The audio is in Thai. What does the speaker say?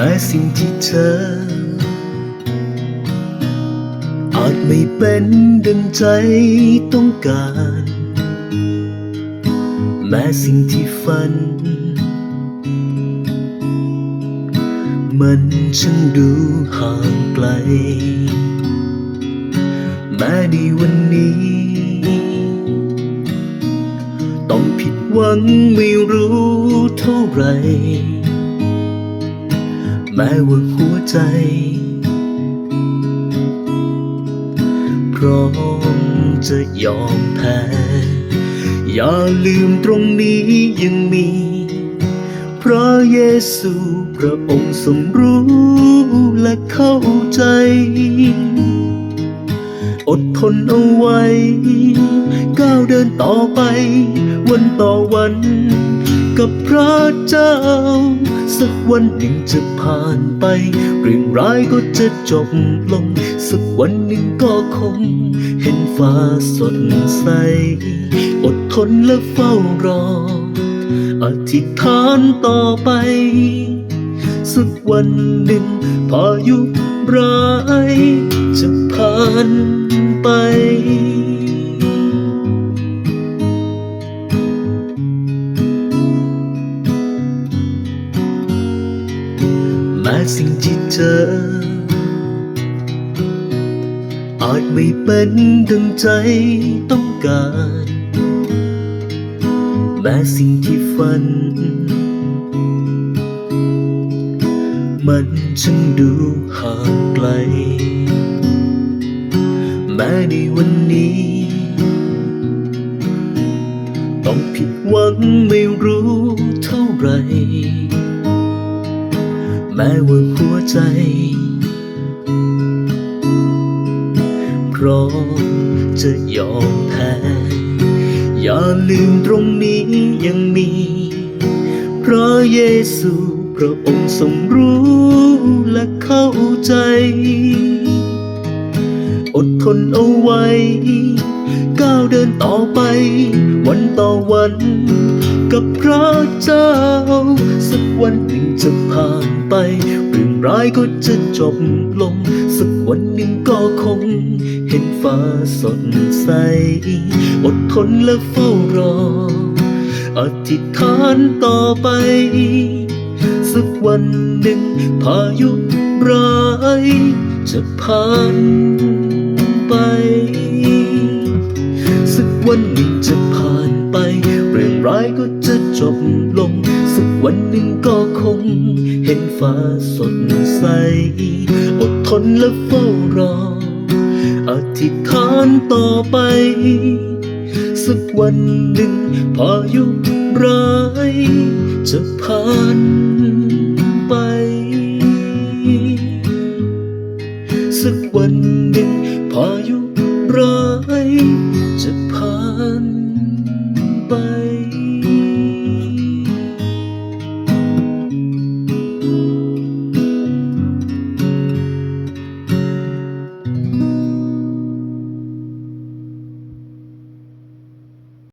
ม้สิ่งที่เธอ อาจไม่เป็นดังใจต้องการ แม้สิ่งที่ฝัน มันช่างดูห่างไกล แม้ในวันนี้ ต้องผิดหวังไม่รู้เท่าไหร่ แม้ว่าหัวใจ พร้อมจะยอมแพ้ อย่าลืมตรงนี้ยังมี พระเยซูพระองค์ทรงรู้และเข้าใจ อดทนเอาไว้ ก้าวเดินต่อไป วันต่อวัน กับพระเจ้า สักวันหนึ่งจะผ่านไป เรื่องร้ายก็จะจบลง สักวันหนึ่งก็คง เห็นฟ้าสดใส อดทนและเฝ้ารอ อธิษฐานต่อไป สักวันหนึ่งพายุร้ายจะผ่านไป สิ่งที่เจอ อาจไม่เป็นดังใจต้องการ แม้สิ่งที่ฝัน มันช่างดูห่างไกล แม้ในวันนี้ ต้องผิดหวังไม่รู้เท่าไหร่ แม้ว่าหัวใจ พร้อมจะยอมแพ้ อย่าลืมตรงนี้ยังมี พระเยซูพระองค์ทรงรู้และเข้าใจ อดทนเอาไว้ ก้าวเดินต่อไป วันต่อวัน กับพระเจ้า สักวันหนึ่งจะผ่านไป เรื่องร้ายก็จะจบลง สักวันหนึ่งก็คง เห็นฟ้าสดใส อดทนและเฝ้ารอ อธิษฐานต่อไป สักวันหนึ่งพายุร้ายจะผ่านไป สักวันหนึ่งจะผ่านไป เรื่องร้ายก็ จบลง สักวันหนึ่งก็คง เห็นฟ้าสดใส อดทนและเฝ้ารอ อธิษฐานต่อไป สักวันหนึ่งพายุร้ายจะผ่านไป สักวันหนึ่งพายุร้ายจะผ่านไป